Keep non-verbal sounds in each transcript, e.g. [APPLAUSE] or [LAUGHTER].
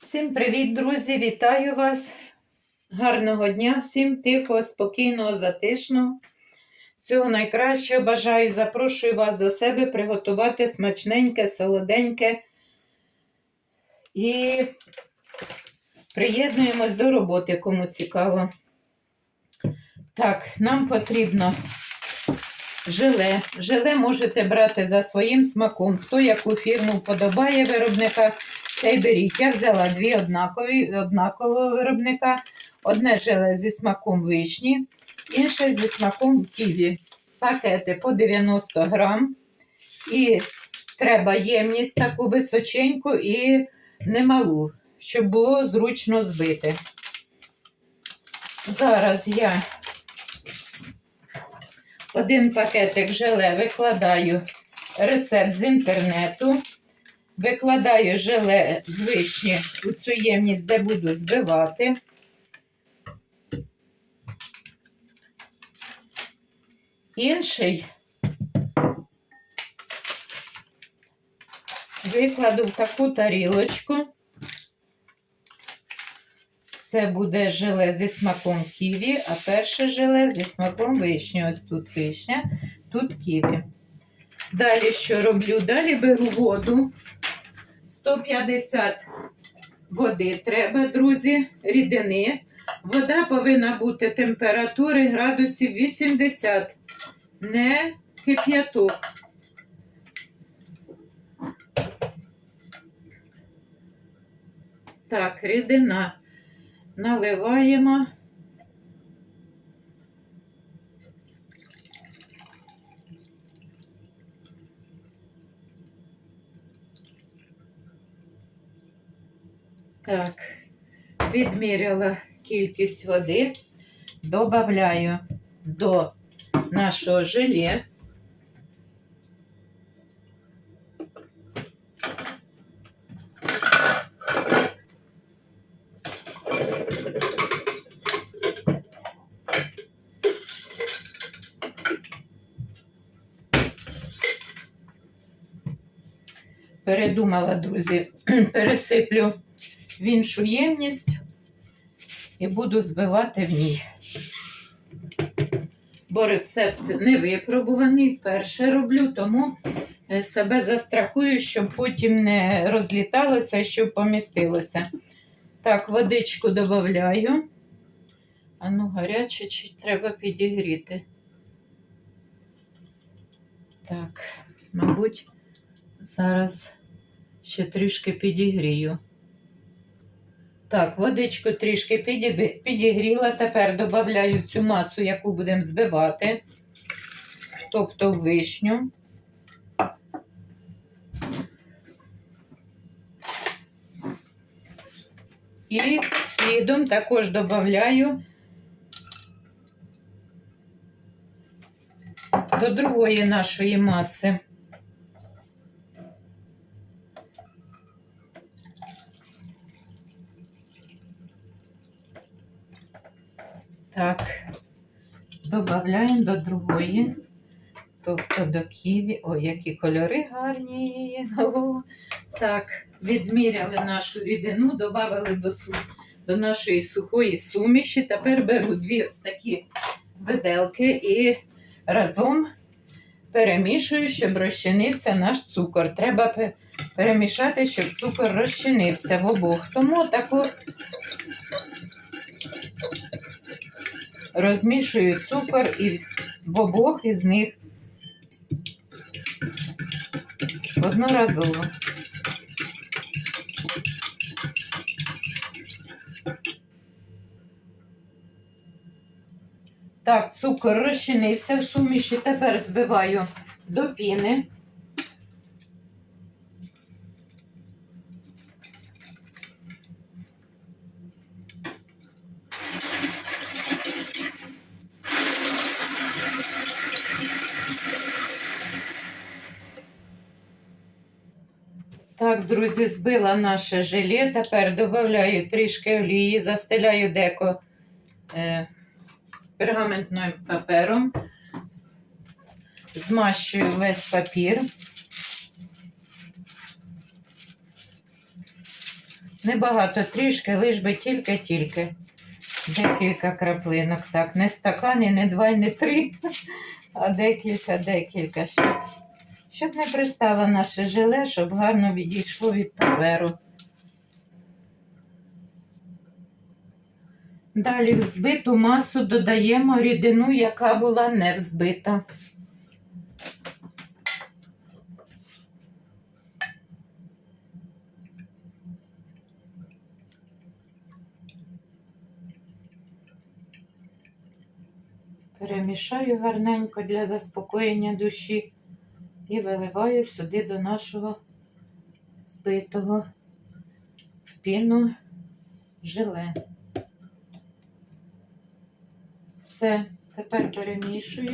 Всім привіт, друзі! Вітаю вас! Гарного дня, всім тихого, спокійного, затишного. Всього найкращого бажаю запрошую вас до себе приготувати смачненьке, солоденьке. І приєднуємось до роботи, кому цікаво. Так, нам потрібно желе. Желе можете брати за своїм смаком. Хто яку фірму вподобає виробника, та беріть. Я взяла дві однакові, однакового виробника. Одне желе зі смаком вишні, інше зі смаком ківі. Пакети по 90 грам. І треба ємність таку височеньку і немалу, щоб було зручно збити. Зараз я один пакетик желе викладаю рецепт з інтернету. Викладаю желе з вишні у цю ємність, де буду збивати. Інший викладу в таку тарілочку. Це буде желе зі смаком ківі, а перше желе зі смаком вишні. Ось тут вишня, тут ківі. Далі що роблю? Далі беру воду. 150 води треба, друзі, рідини. Вода повинна бути температури градусів 80, не кип'яток. Так, рідина наливаємо. Так, відміряла кількість води, додаю до нашого желе. Передумала, друзі, [CLEARS THROAT] пересиплю в іншу ємність і буду збивати в ній. Бо рецепт не випробуваний, перше роблю, тому е, себе застрахую, щоб потім не розліталося, щоб помістилося. Так, водичку додаю. А ну, гаряче чи треба підігріти. Так, мабуть, зараз ще трішки підігрію. Так, водичку трішки підігріла. Тепер додаю цю масу, яку будемо збивати, тобто вишню. І слідом також додаю до другої нашої маси. Так, додаємо до другої, тобто до ківі. Ой, які кольори гарні. О, так, відміряли нашу рідину, додали до, до нашої сухої суміші. Тепер беру дві ось такі виделки і разом перемішую, щоб розчинився наш цукор. Треба перемішати, щоб цукор розчинився в обох. Тому таку розмішую цукор і в обох із них одноразово. Так, цукор розчинився в суміші. Тепер збиваю до піни. Так, друзі, збила наше желе. Тепер додаю трішки олії, застеляю деко е, пергаментним папером, змащую весь папір. Небагато, трішки, лиш би тільки-тільки. Декілька краплинок. Так, не стакан, і не два, і не три, [LAUGHS] а декілька, декілька. Щоб, щоб не пристало наше желе, щоб гарно відійшло від паперу. Далі в збиту масу додаємо рідину, яка була не взбита. Перемішаю гарненько для заспокоєння душі і виливаю сюди до нашого збитого в піну желе. Все, тепер перемішую.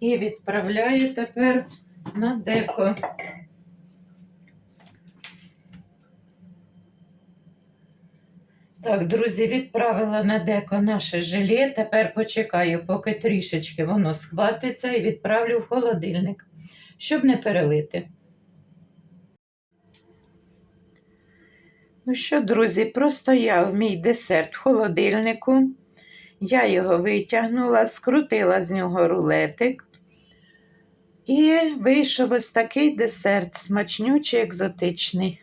І відправляю тепер на деко. Так, друзі, відправила на деко наше желе. Тепер почекаю, поки трішечки воно схватиться, і відправлю в холодильник, щоб не перелити. Ну що, друзі, простояв мій десерт в холодильнику. Я його витягнула, скрутила з нього рулетик. І вийшов ось такий десерт, смачнючий, екзотичний.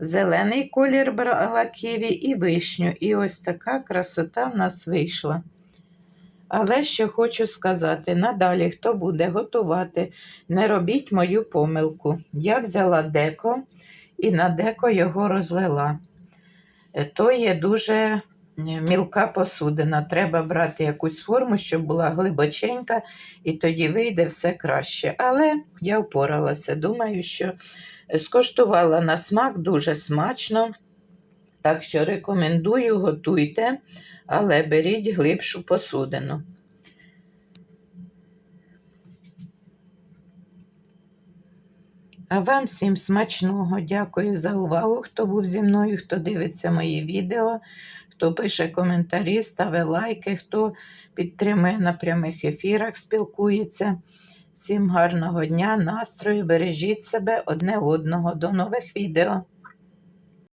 Зелений колір брала ківі і вишню. І ось така красота в нас вийшла. Але що хочу сказати, надалі, хто буде готувати, не робіть мою помилку. Я взяла деко і на деко його розлила. Е, То є дуже мілка посудина. Треба брати якусь форму, щоб була глибоченька, і тоді вийде все краще. Але я впоралася. Думаю, що скоштувала на смак дуже смачно. Так що рекомендую, готуйте, але беріть глибшу посудину. А вам всім смачного. Дякую за увагу, хто був зі мною, хто дивиться мої відео, хто пише коментарі, ставить лайки, хто підтримує на прямих ефірах, спілкується. Всім гарного дня, настрою, бережіть себе одне одного. До нових відео.